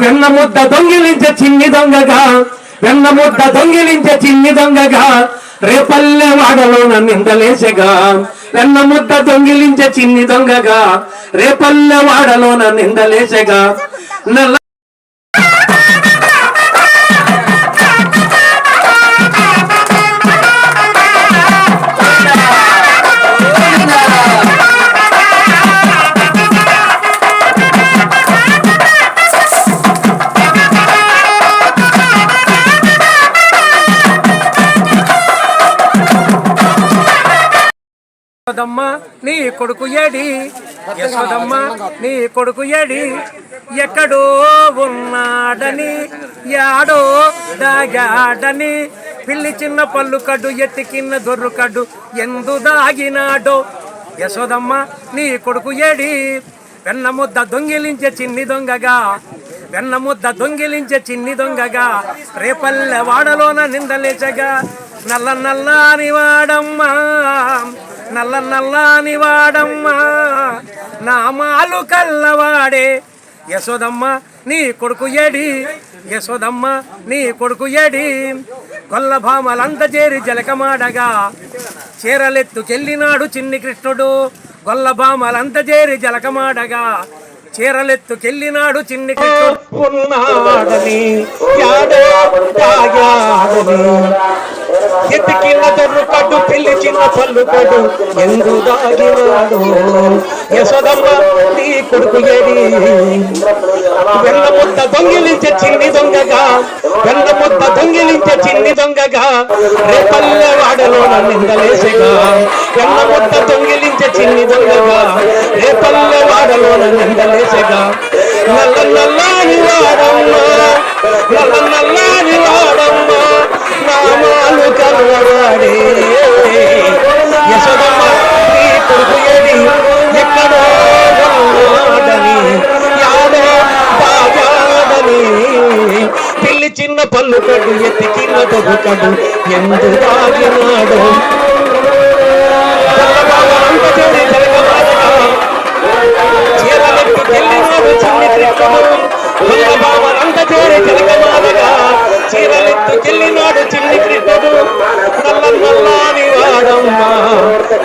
వెన్న ముద్ద దొంగిలించే చిన్ని దొంగగా వెన్న ముద్ద దొంగిలించే చిన్ని దొంగగా రేపల్లె వాడలోన నిందలేసగా వెన్న ముద్ద దొంగిలించే చిన్ని దొంగగా రేపల్లె వాడలోన నిందలేసగా. నల్ల యశోదమ్మ నీ కొడుకు ఏడి? యశోదమ్మ నీ కొడుకు ఏడి? ఎక్కడో ఉన్నాడని యాడో దాగాడని పిల్లి చిన్న పళ్ళు కడ్డు ఎత్తికిన్న దొర్రు కడ్డు ఎందు దాగినాడో? యశోదమ్మ నీ కొడుకు ఏడి? వెన్న ముద్ద దొంగిలించే చిన్ని దొంగగా వెన్న ముద్ద దొంగిలించే చిన్ని దొంగగా రేపల్లె వాడలోన నిందలేచగా నల్ల నల్లాని వాడమ్మా. నల్ల నల్లాని వాడమ్మా నామాలు కల్లవాడే. యశోదమ్మ నీ కొడుకు ఏడి? యశోదమ్మ నీ కొడుకు ఏడి? కొల్ల భామలంత చేరి జలకమాడగా చీరలెత్తుకెళ్ళినాడు చిన్ని కృష్ణుడు. గొల్ల భామలంత చేరి జలకమాడగా చీరలెత్తుకెళ్ళినాడు చిన్ని కృష్ణుడు. ఉన్నాడని యాడో పెళ్ళి చిన్న పళ్ళు కడ్డు ఎందు దాగినాడు యశోదమ్మ నీ కొడుకు ఏడి వెన్న ముద్ద దొంగిలించే చిన్ని దొంగగా వెన్న ముద్ద దొంగిలించే చిన్ని దొంగగా రేపల్లె వాడలో నిందలేసగా. వెన్న ముద్ద దొంగిలించే చిన్ని దొంగగా రేపల్లె వాడలో నిందలేసగా. నల్ల నల్లాని వాడమ్మ నల్ల నల్లాని వాడమ్మ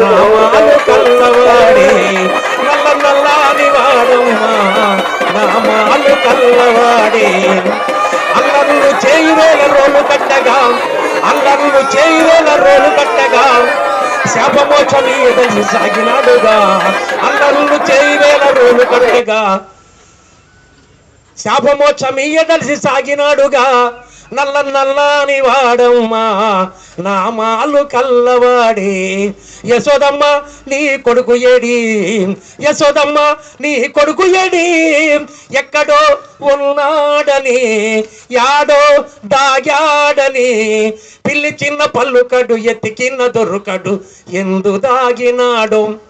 నామాలు కల్లవాడే. నల్ల నల్లాని వాడమ్మ నామాలు కల్లవాడే. అల్లరులు చేయువేల రోలు కట్టగా అల్లరులు చేయువేల రోలు కట్టగా శాపమోక్షమి ఎదలి సాగినాడుగా. అల్లరులు చేయువేల రోలు కట్టగా శాపమోక్షమీయదలిసి సాగినాడుగా. నల్ల నల్లాని వాడమ్మా నామాలు కల్లవాడే. యశోదమ్మ నీ కొడుకు ఏడి? యశోదమ్మ నీ కొడుకు ఏడి? ఎక్కడో ఉన్నాడని యాడో దాగాడని. పిల్లి చిన్న పళ్ళు కడు ఎత్తికిన్న దొర్రుకడు ఎందు దాగినాడు?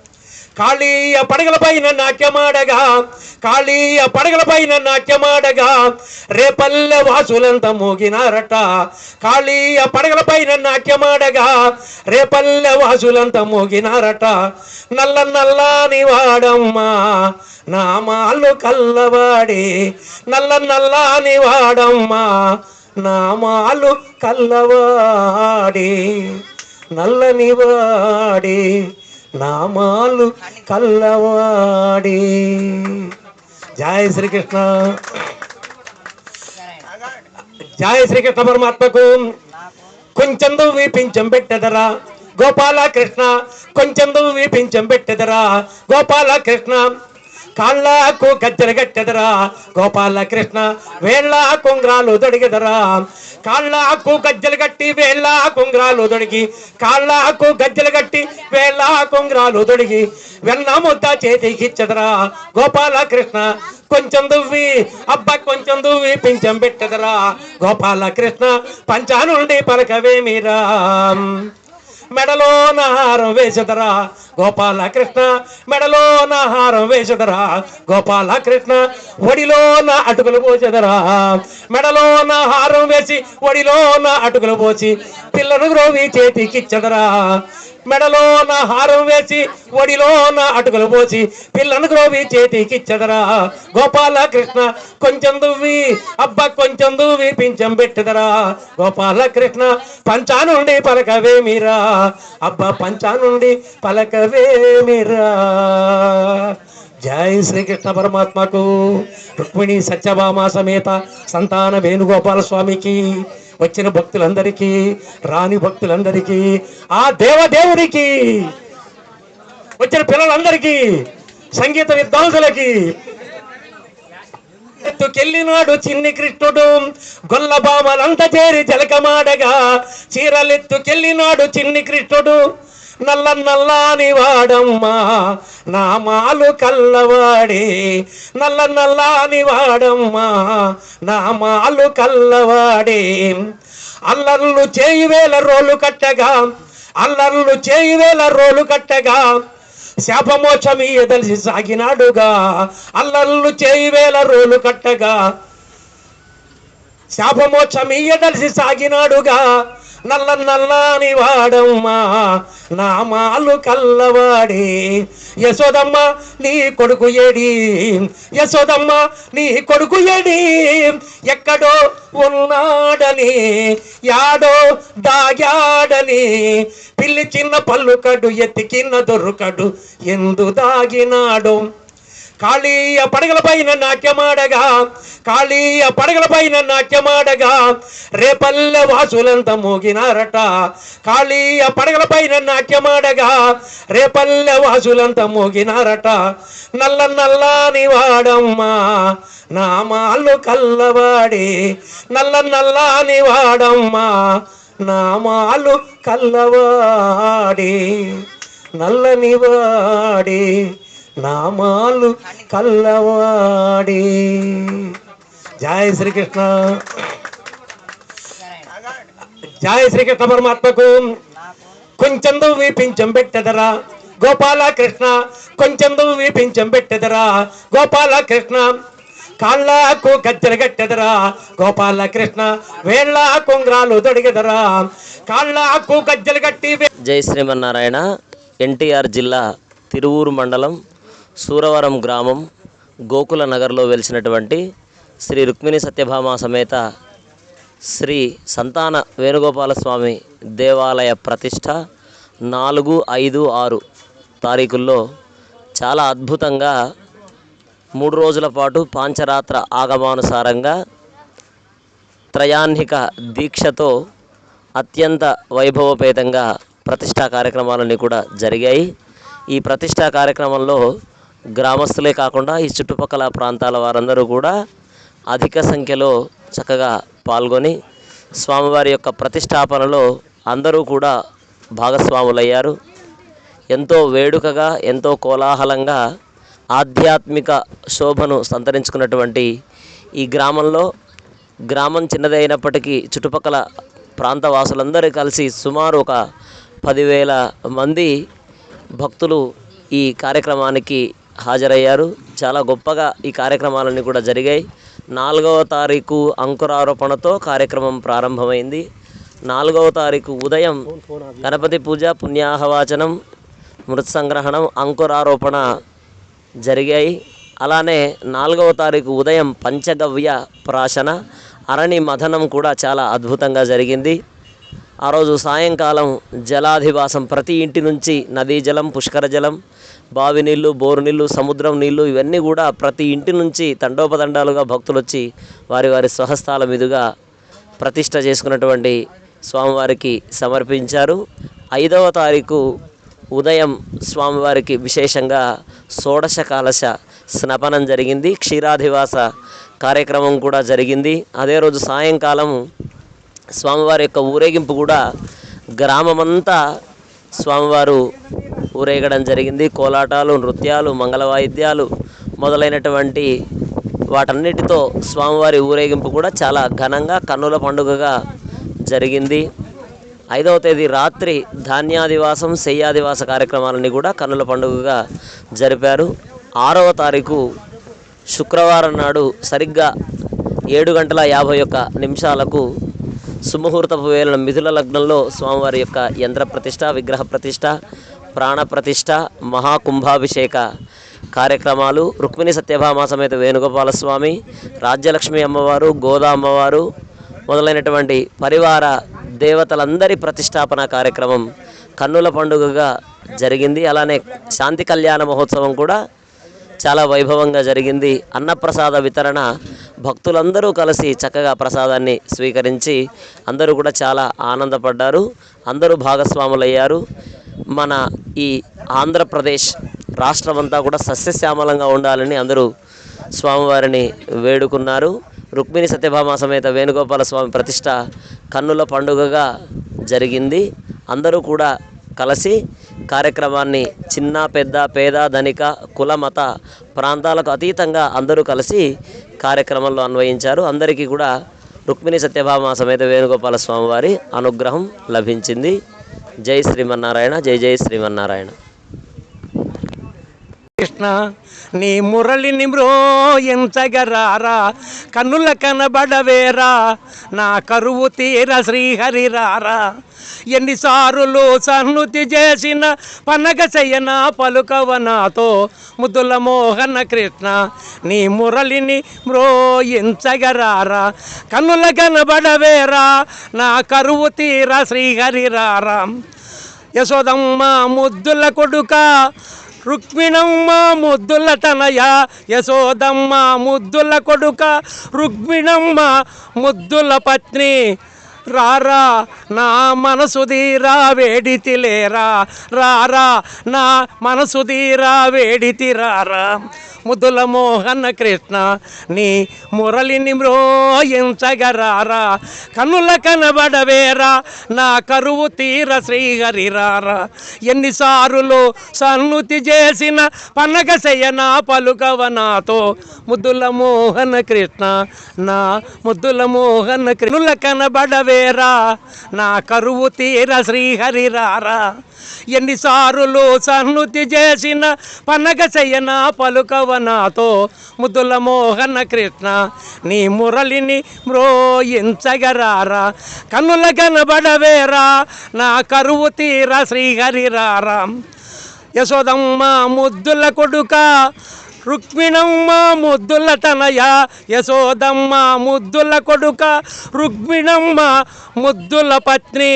కాళీయ పడగల పైన నాట్యమాడగా కాళీయ పడగల పైన నాట్యమాడగా రేపల్లె వాసులంత మోగినారట. కాళీయ పడగల పైన నాట్యమాడగా రేపల్లె వాసులంత మోగినారట. నల్ల నల్లాని వాడమ్మా నామాలు కల్లవాడే. నల్ల నల్లాని వాడమ్మా నామాలు కల్లవాడే. నల్లని వాడే. నామాలు కల్లవాడి జయ శ్రీకృష్ణ. జయ శ్రీకృష్ణ పరమాత్మకు. కొంచెం వీపించం పెట్టదరా. గోపాల కృష్ణ కొంచెం వీపించం పెట్టెదరా పెట్టదరా. గోపాల కృష్ణ కాళ్ళకు గజ్జరగట్టెదరా గోపాల కృష్ణ వేళ్ళ కుంగ్రాలు దొడిగెదరా కాళ్ళకు గజ్జలు కట్టి వేళ్ళ కుంగ్రాలు దొడిగి కాళ్ళకు గజ్జలు కట్టి వేళ్ళ కుంగ్రాలు దొడిగి వెన్న ముద్ద చేతికి ఇచ్చదరా. గోపాల కృష్ణ కొంచెం దువ్వి అబ్బ కొంచెం దువ్వి పింఛం పెట్టదరా. గోపాల కృష్ణ పంచానుండి పలకవేమిరా. మెడలో నహారం వేసదరా గోపాల కృష్ణ మెడలో నహారం వేసదరా గోపాల కృష్ణ ఒడిలో నా అటుకులు పోసెదరా. మెడలో నా హారం వేసి ఒడిలో నా అటుకులు పోసి పిల్లను గ్రోవి చేతికిచ్చదరా. మెడలో నా హారం వేసి ఒడిలో నా అటుకులు పోసి పిల్లను గ్రోవి చేతికిచ్చదరా. గోపాల కృష్ణ కొంచెం దువ్వి అబ్బా కొంచెం దువ్వి పింఛం పెట్టదరా. గోపాల కృష్ణ పంచా నుండి పలకవేమిరా. అబ్బా పంచా నుండి పలకవేమిరా. జై శ్రీకృష్ణ పరమాత్మకు. రుక్మిణి సత్యభామ సమేత సంతాన వేణుగోపాల స్వామికి. వచ్చిన భక్తులందరికీ రాని భక్తులందరికీ ఆ దేవదేవునికి వచ్చిన పిల్లలందరికీ సంగీత విద్వాంసులకి ఎత్తుకెళ్ళినాడు చిన్ని కృష్ణుడు. గొల్లబామలంత చేరి జలకమాడగా చీరలెత్తుకెళ్ళినాడు చిన్ని కృష్ణుడు. నల్ల నల్లాని వాడమ్మా నామాలు కల్లవాడే. నల్ల నల్లాని వాడమ్మా నామాలు కల్లవాడే. అల్లర్లు చేయివేల రోలు కట్టగా అల్లర్లు చేయివేల రోలు కట్టగా శాపమోక్షమీయదలిసి సాగినాడుగా. అల్లర్లు చేయివేల రోలు కట్టగా శాపమోక్షమీయదలిసి సాగినాడుగా. నల్ల నల్లాని వాడమ్మా నామాలు కల్లవాడే. యశోదమ్మ నీ కొడుకు ఏడి? యశోదమ్మ నీ కొడుకు ఏడి? ఎక్కడో ఉన్నాడని యాడో దాగాడని పిల్లి చిన్న పల్లుకడు ఎత్తికిన్న దొరుకడు ఎందు దాగినాడు? కాళీయ పడగలపైన నాట్యమాడగా కాళీయ పడగలపైన నాట్యమాడగా రేపల్లె వాసులంత మోగినారట. కాళీయ పడగలపైన నాట్యమాడగా రేపల్లె వాసులంత మోగినారట. నల్ల నల్లాని వాడమ్మా నామాలు కల్లవాడి. నల్ల నల్లాని వాడమ్మా నామాలు కల్లవాడి. నల్లని వాడే. నామాలు కల్లవాడి. జయ శ్రీకృష్ణ. జయ శ్రీకృష్ణ పరమాత్మకు. కొంచెం వీపించం పెట్టదరా. గోపాల కృష్ణ కొంచెం వీపించం పెట్టెదరా. పెట్టదరా గోపాల కృష్ణ కాళ్ళకు గజ్జలు కట్టెదరా. గోపాల కృష్ణ వేళ్ళ కొంగ్రాలు దొడిగెదరా కాళ్ళకు కజ్జలు కట్టి వే- జై శ్రీమన్నారాయణ ఎన్టీఆర్ జిల్లా తిరువూరు మండలం సూరవరం గ్రామం గోకుల నగర్లో వెలిసినటువంటి శ్రీ రుక్మిణి సత్యభామ సమేత శ్రీ సంతాన వేణుగోపాల స్వామి దేవాలయ ప్రతిష్ట నాలుగు ఐదు ఆరు తారీఖుల్లో చాలా అద్భుతంగా మూడు రోజుల పాటు పాంచరాత్ర ఆగమానుసారంగా త్రయాన్నిక దీక్షతో అత్యంత వైభవపేతంగా ప్రతిష్టా కార్యక్రమాలన్నీ కూడా జరిగాయి. ఈ ప్రతిష్టా కార్యక్రమంలో గ్రామస్తులే కాకుండా ఈ చుట్టుపక్కల ప్రాంతాల వారందరూ కూడా అధిక సంఖ్యలో చక్కగా పాల్గొని స్వామివారి యొక్క ప్రతిష్టాపనలో అందరూ కూడా భాగస్వాములయ్యారు. ఎంతో వేడుకగా ఎంతో కోలాహలంగా ఆధ్యాత్మిక శోభను సంతరించుకున్నటువంటి ఈ గ్రామంలో గ్రామం చిన్నదైనప్పటికీ చుట్టుపక్కల ప్రాంత వాసులందరూ కలిసి సుమారు ఒక పదివేల మంది భక్తులు ఈ కార్యక్రమానికి హాజరయ్యారు. చాలా గొప్పగా ఈ కార్యక్రమాలన్నీ కూడా జరిగాయి. నాలుగవ తారీఖు అంకురారోపణతో కార్యక్రమం ప్రారంభమైంది. నాలుగవ తారీఖు ఉదయం గణపతి పూజ పుణ్యాహవాచనం మృత సంగ్రహణం అంకురారోపణ జరిగాయి. అలానే నాలుగవ తారీఖు ఉదయం పంచగవ్య ప్రాశన అరణి మథనం కూడా చాలా అద్భుతంగా జరిగింది. ఆ రోజు సాయంకాలం జలాధివాసం ప్రతి ఇంటి నుంచి నదీ జలం పుష్కర జలం బావి నీళ్ళు బోరు నీళ్ళు సముద్రం నీళ్ళు ఇవన్నీ కూడా ప్రతి ఇంటి నుంచి తండోపతండాలుగా భక్తులు వచ్చి వారి వారి స్వహస్తాల మీదుగా ప్రతిష్ట చేసుకున్నటువంటి స్వామివారికి సమర్పించారు. ఐదవ తారీఖు ఉదయం స్వామివారికి విశేషంగా షోడశ కాలశ స్నపనం జరిగింది. క్షీరాధివాస కార్యక్రమం కూడా జరిగింది. అదే రోజు సాయంకాలం స్వామివారి యొక్క ఊరేగింపు కూడా గ్రామమంతా స్వామివారు ఊరేగడం జరిగింది. కోలాటాలు నృత్యాలు మంగళ వాయిద్యాలు మొదలైనటువంటి వాటన్నిటితో స్వామివారి ఊరేగింపు కూడా చాలా ఘనంగా కన్నుల పండుగగా జరిగింది. ఐదవ తేదీ రాత్రి ధాన్యాదివాసం శయ్యాదివాస కార్యక్రమాలన్నీ కూడా కన్నుల పండుగగా జరిపారు. ఆరవ తారీఖు శుక్రవారం నాడు సరిగ్గా ఏడు గంటల యాభై ఒక్క నిమిషాలకు సుముహూర్తపు వేళ మిథుల లగ్నంలో స్వామివారి యొక్క యంత్ర ప్రతిష్ట విగ్రహ ప్రతిష్ట ప్రాణ ప్రతిష్ట మహాకుంభాభిషేక కార్యక్రమాలు రుక్మిణి సత్యభామ సమేత వేణుగోపాల స్వామి రాజ్యలక్ష్మి అమ్మవారు గోదా అమ్మవారు మొదలైనటువంటి పరివార దేవతలందరి ప్రతిష్టాపన కార్యక్రమం కన్నుల పండుగగా జరిగింది. అలానే శాంతి కళ్యాణ మహోత్సవం కూడా చాలా వైభవంగా జరిగింది. అన్నప్రసాద వితరణ భక్తులందరూ కలిసి చక్కగా ప్రసాదాన్ని స్వీకరించి అందరూ కూడా చాలా ఆనందపడ్డారు. అందరూ భాగస్వాములయ్యారు. మన ఈ ఆంధ్రప్రదేశ్ రాష్ట్రమంతా కూడా సస్యశ్యామలంగా ఉండాలని అందరూ స్వామివారిని వేడుకున్నారు. రుక్మిణి సత్యభామ సమేత వేణుగోపాల స్వామి ప్రతిష్ట కన్నుల పండుగగా జరిగింది. అందరూ కూడా కలిసి కార్యక్రమాన్ని చిన్న పెద్ద పేద ధనిక కుల మత ప్రాంతాలకు అతీతంగా అందరూ కలిసి కార్యక్రమంలో అన్వయించారు. అందరికీ కూడా రుక్మిణి సత్యభామ సమేత వేణుగోపాల స్వామి వారి అనుగ్రహం లభించింది. జై శ్రీమన్నారాయణ జై జై శ్రీమన్నారాయణ. కృష్ణ నీ మురళిని మ్రోయించగరారా? కన్నుల కనబడవేరా? నా కరువు తీర శ్రీహరి రారా ఎన్నిసారులు సన్నుతి చేసిన పనగ చెయ్యన పలుకవ నాతో? ముద్దుల మోహన కృష్ణ నీ మురళిని మ్రోయించగరారా? కన్నుల కనబడవేరా? నా కరువు తీర శ్రీహరి రారా యశోదమ్మ ముద్దుల కొడుక రుక్మిణమ్మ ముద్దుల తనయ యశోదమ్మ ముద్దుల కొడుక రుక్మిణమ్మ ముద్దుల పత్ని. రారా నా మనసు తీరా వేడితిలేరా రారా నా మనసు తీరా వేడితి రారా. ముద్దుల మోహన కృష్ణ నీ మురళిని మ్రోయించగరారా కన్నుల కనబడవేరా నా కరువు తీర శ్రీహరి రారా. ఎన్నిసారులు సన్నుతి చేసిన పనగ శయన పలుకవ నాతో. ముద్దుల మోహన కృష్ణ నా ముద్దుల మోహన కృష్ణుల కనబడవేరా నా కరువు తీర శ్రీహరి రారా. ఎన్నిసారులు సన్నుతి చేసిన పనగ చెయ్యన పలుకవ నాతో ముద్దుల మోహన కృష్ణ నీ మురళిని మ్రోయించగరారా. కన్నుల కనబడవేరా నా కరువు తీర శ్రీహరి రారా. యశోదమ్మ ముద్దుల కొడుక రుక్మిణమ్మ ముద్దుల తనయ యశోదమ్మ ముద్దుల కొడుక రుక్మిణమ్మ ముద్దుల పత్ని.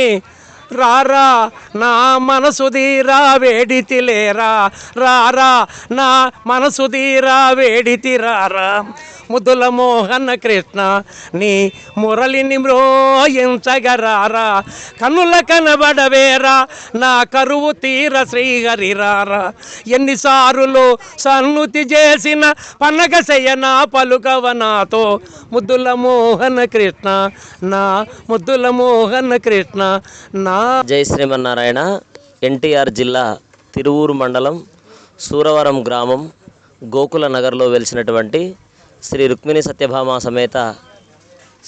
రారా నా మనసు తీరా వేడితిలేరా రారా నా మనసు తీరా వేడితి రారా. ముద్దుల మోహన కృష్ణ నీ మురళిని మ్రోయించగరారా కన్నుల కనబడవేరా నా కరువు తీర శ్రీహరి రారా. ఎన్నిసారులు సన్నుతి చేసిన పనగ శయన పలుకవ నాతో. ముద్దుల మోహన కృష్ణ నా ముద్దుల మోహన కృష్ణ నా జై శ్రీమన్నారాయణ ఎన్టీఆర్ జిల్లా తిరువూరు మండలం సూరవరం గ్రామం గోకుల నగర్లో వెలిసినటువంటి శ్రీ రుక్మిణి సత్యభామ సమేత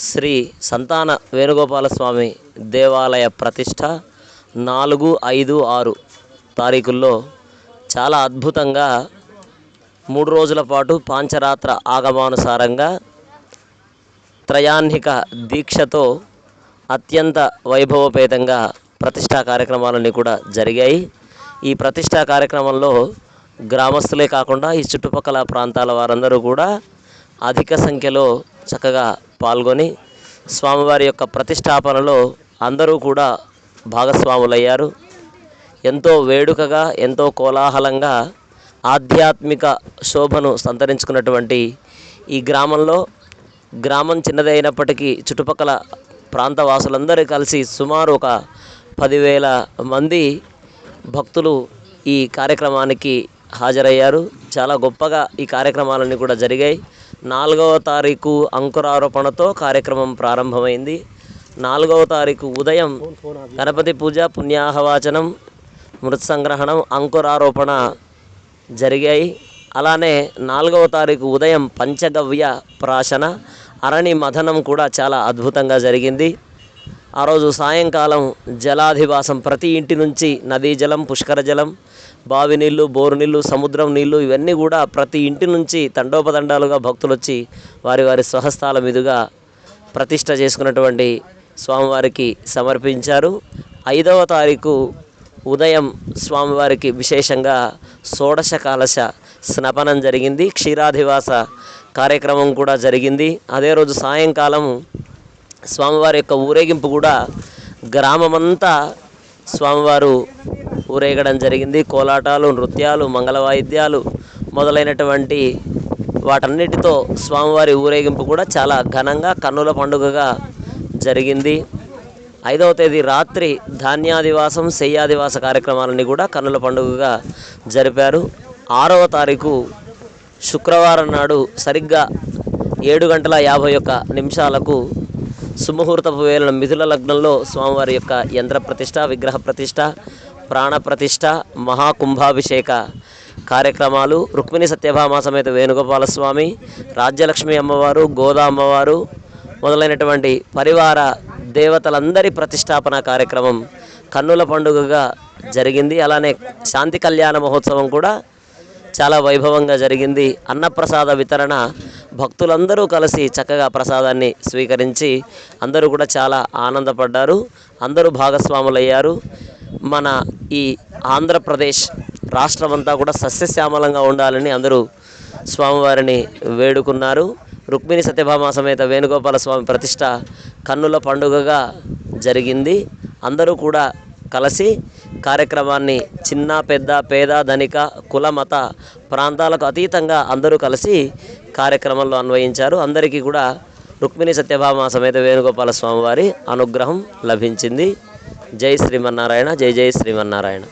శ్రీ సంతాన వేణుగోపాల స్వామి దేవాలయ ప్రతిష్ట నాలుగు ఐదు ఆరు తారీఖుల్లో చాలా అద్భుతంగా మూడు రోజుల పాటు పాంచరాత్ర ఆగమానుసారంగా త్రయాన్నిక దీక్షతో అత్యంత వైభవపేతంగా ప్రతిష్టా కార్యక్రమాలన్నీ కూడా జరిగాయి. ఈ ప్రతిష్టా కార్యక్రమంలో గ్రామస్తులే కాకుండా ఈ చుట్టుపక్కల ప్రాంతాల వారందరూ కూడా అధిక సంఖ్యలో చక్కగా పాల్గొని స్వామివారి యొక్క ప్రతిష్టాపనలో అందరూ కూడా భాగస్వాములయ్యారు. ఎంతో వేడుకగా ఎంతో కోలాహలంగా ఆధ్యాత్మిక శోభను సంతరించుకున్నటువంటి ఈ గ్రామంలో గ్రామం చిన్నదైనప్పటికీ చుట్టుపక్కల ప్రాంత వాసులందరూ కలిసి సుమారు ఒక పదివేల మంది భక్తులు ఈ కార్యక్రమానికి హాజరయ్యారు. చాలా గొప్పగా ఈ కార్యక్రమాలన్నీ కూడా జరిగాయి. నాలుగవ తారీఖు అంకురారోపణతో కార్యక్రమం ప్రారంభమైంది. నాలుగవ తారీఖు ఉదయం గణపతి పూజ పుణ్యాహవాచనం మృత సంగ్రహణం అంకురారోపణ జరిగాయి. అలానే నాలుగవ తారీఖు ఉదయం పంచగవ్య ప్రాశన అరణి మథనం కూడా చాలా అద్భుతంగా జరిగింది. ఆ రోజు సాయంకాలం జలాధివాసం ప్రతి ఇంటి నుంచి నదీ జలం పుష్కర జలం బావి నీళ్ళు బోరు నీళ్ళు సముద్రం నీళ్ళు ఇవన్నీ కూడా ప్రతి ఇంటి నుంచి తండోపతండాలుగా భక్తులు వచ్చి వారి వారి స్వహస్తాల మీదుగా ప్రతిష్ట చేసుకున్నటువంటి స్వామివారికి సమర్పించారు. ఐదవ తారీఖు ఉదయం స్వామివారికి విశేషంగా షోడశ కాలశ స్నపనం జరిగింది. క్షీరాధివాస కార్యక్రమం కూడా జరిగింది. అదే రోజు సాయంకాలం స్వామివారి యొక్క ఊరేగింపు కూడా గ్రామమంతా స్వామివారు ఊరేగడం జరిగింది. కోలాటాలు నృత్యాలు మంగళ వాయిద్యాలు మొదలైనటువంటి వాటన్నిటితో స్వామివారి ఊరేగింపు కూడా చాలా ఘనంగా కన్నుల పండుగగా జరిగింది. ఐదవ తేదీ రాత్రి ధాన్యాదివాసం శయ్యాదివాస కార్యక్రమాలని కూడా కన్నుల పండుగగా జరిపారు. ఆరవ తారీఖు శుక్రవారం నాడు సరిగ్గా ఏడు గంటల యాభై ఒక్క నిమిషాలకు సుముహూర్తపు వేళ మిథుల లగ్నంలో స్వామివారి యొక్క యంత్ర ప్రతిష్ట విగ్రహ ప్రతిష్ట ప్రాణ ప్రతిష్ట మహాకుంభాభిషేక కార్యక్రమాలు. రుక్మిణి సత్యభామ సమేత వేణుగోపాల స్వామి రాజ్యలక్ష్మి అమ్మవారు గోదా అమ్మవారు మొదలైనటువంటి పరివార దేవతలందరి ప్రతిష్టాపన కార్యక్రమం కన్నుల పండుగగా జరిగింది. అలానే శాంతి కళ్యాణ మహోత్సవం కూడా చాలా వైభవంగా జరిగింది. అన్నప్రసాద వితరణ భక్తులందరూ కలిసి చక్కగా ప్రసాదాన్ని స్వీకరించి అందరూ కూడా చాలా ఆనందపడ్డారు. అందరూ భాగస్వాములయ్యారు. మన ఈ ఆంధ్రప్రదేశ్ రాష్ట్రమంతా కూడా సస్యశ్యామలంగా ఉండాలని అందరూ స్వామివారిని వేడుకున్నారు. రుక్మిణి సత్యభామ సమేత వేణుగోపాల స్వామి ప్రతిష్ట కన్నుల పండుగగా జరిగింది. అందరూ కూడా కలిసి కార్యక్రమాన్ని చిన్న పెద్ద పేద ధనిక కుల మత ప్రాంతాలకు అతీతంగా అందరూ కలిసి కార్యక్రమంలో అన్వయించారు. అందరికీ కూడా రుక్మిణి సత్యభామ సమేత వేణుగోపాల స్వామివారి అనుగ్రహం లభించింది. జై శ్రీమన్నారాయణ జై జై శ్రీమన్నారాయణ.